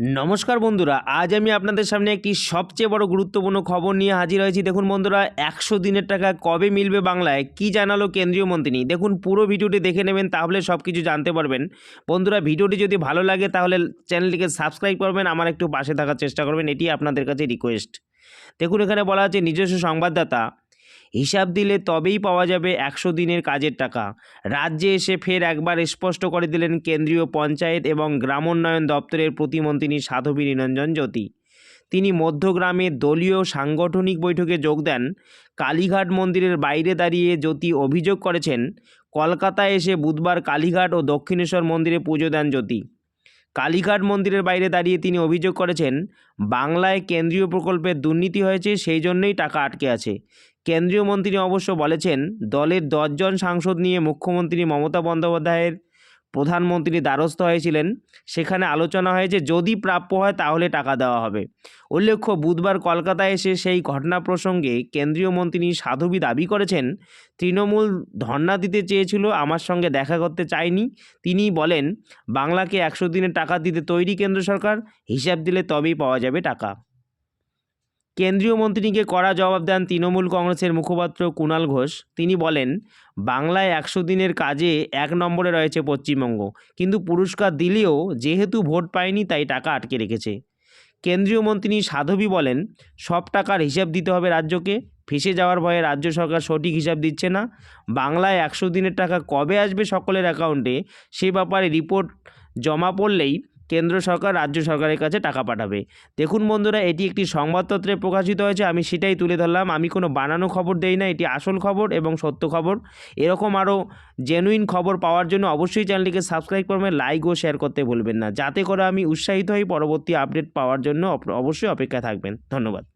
নমস্কার বন্ধুরা, আজ আমি আপনাদের সামনে একটি সবচেয়ে বড় গুরুত্বপূর্ণ খবর নিয়ে হাজির হয়েছি। দেখুন বন্ধুরা, একশো দিনের টাকা কবে মিলবে বাংলায়? কি জানালো কেন্দ্রীয় মন্ত্রী? দেখুন, পুরো ভিডিওটি দেখে নেবেন, তাহলে সব কিছু জানতে পারবেন। বন্ধুরা, ভিডিওটি যদি ভালো লাগে, তাহলে চ্যানেলটিকে সাবস্ক্রাইব করবেন, আমার একটু পাশে থাকার চেষ্টা করবেন, এটি আপনাদের কাছে রিকোয়েস্ট দেখুন, এখানে বলা আছে নিজস্ব সংবাদদাতা হিসাব দিলে তবেই পাওয়া যাবে একশো দিনের কাজের টাকা। রাজ্যে এসে ফের একবার স্পষ্ট করে দিলেন কেন্দ্রীয় পঞ্চায়েত এবং গ্রামোন্নয়ন দপ্তরের প্রতিমন্ত্রী সাধবী নিরঞ্জন জ্যোতি। তিনি মধ্যগ্রামে দলীয় সাংগঠনিক বৈঠকে যোগ দেন। কালীঘাট মন্দিরের বাইরে দাঁড়িয়ে জ্যোতি অভিযোগ করেছেন, কলকাতায় এসে বুধবার কালীঘাট ও দক্ষিণেশ্বর মন্দিরে পুজো দেন জ্যোতি। কালীঘাট মন্দিরের বাইরে দাঁড়িয়ে তিনি অভিযোগ করেছেন, বাংলায় কেন্দ্রীয় প্রকল্পের দুর্নীতি হয়েছে, সেই জন্যই টাকা আটকে আছে। কেন্দ্রীয় মন্ত্রী অবশ্য বলেছেন, দলের দশজন সাংসদ নিয়ে মুখ্যমন্ত্রী মমতা বন্দ্যোপাধ্যায়ের প্রধানমন্ত্রী দ্বারস্থ হয়েছিলেন। সেখানে আলোচনা হয়েছে, যদি প্রাপ্য হয় তাহলে টাকা দেওয়া হবে। উল্লেখ্য, বুধবার কলকাতায় এসে সেই ঘটনা প্রসঙ্গে কেন্দ্রীয় মন্ত্রী সাধবী দাবি করেছেন, তৃণমূল ধর্ণা দিতে চেয়েছিল, আমার সঙ্গে দেখা করতে চায়নি। তিনি বলেন, বাংলাকে একশো দিনের টাকা দিতে তৈরি কেন্দ্র সরকার, হিসাব দিলে তবেই পাওয়া যাবে টাকা। কেন্দ্রীয় মন্ত্রীকে কড়া জবাব দেন তৃণমূল কংগ্রেসের মুখপাত্র কুণাল ঘোষ। তিনি বলেন, বাংলায় একশো দিনের কাজে এক নম্বরে রয়েছে পশ্চিমবঙ্গ। কিন্তু পুরস্কার দিলেও যেহেতু ভোট পায়নি, তাই টাকা আটকে রেখেছে। কেন্দ্রীয় মন্ত্রী সাধবী বলেন, সব টাকার হিসাব দিতে হবে রাজ্যকে। ফেসে যাওয়ার ভয়ে রাজ্য সরকার সঠিক হিসাব দিচ্ছে না। বাংলায় একশো দিনের টাকা কবে আসবে সকলের অ্যাকাউন্টে, সে ব্যাপারে রিপোর্ট জমা পড়লেই কেন্দ্র সরকার, রাজ্য সরকারের কাছে টাকা পাঠাবে। দেখুন বন্ধুরা, এটি একটি সংবাদপত্রে প্রকাশিত হয়েছে, আমি সেটাই তুলে ধরলাম। আমি কোনো বানানো খবর দেই না, এটি আসল খবর এবং সত্য খবর। এরকম আরও জেনুইন খবর পাওয়ার জন্য অবশ্যই চ্যানেলটিকে সাবস্ক্রাইব করবেন লাইক ও শেয়ার করতে ভুলবেন না। যাতে করে আমি উৎসাহিত হই পরবর্তী আপডেট পাওয়ার জন্য। অবশ্যই অপেক্ষা থাকবেন। ধন্যবাদ।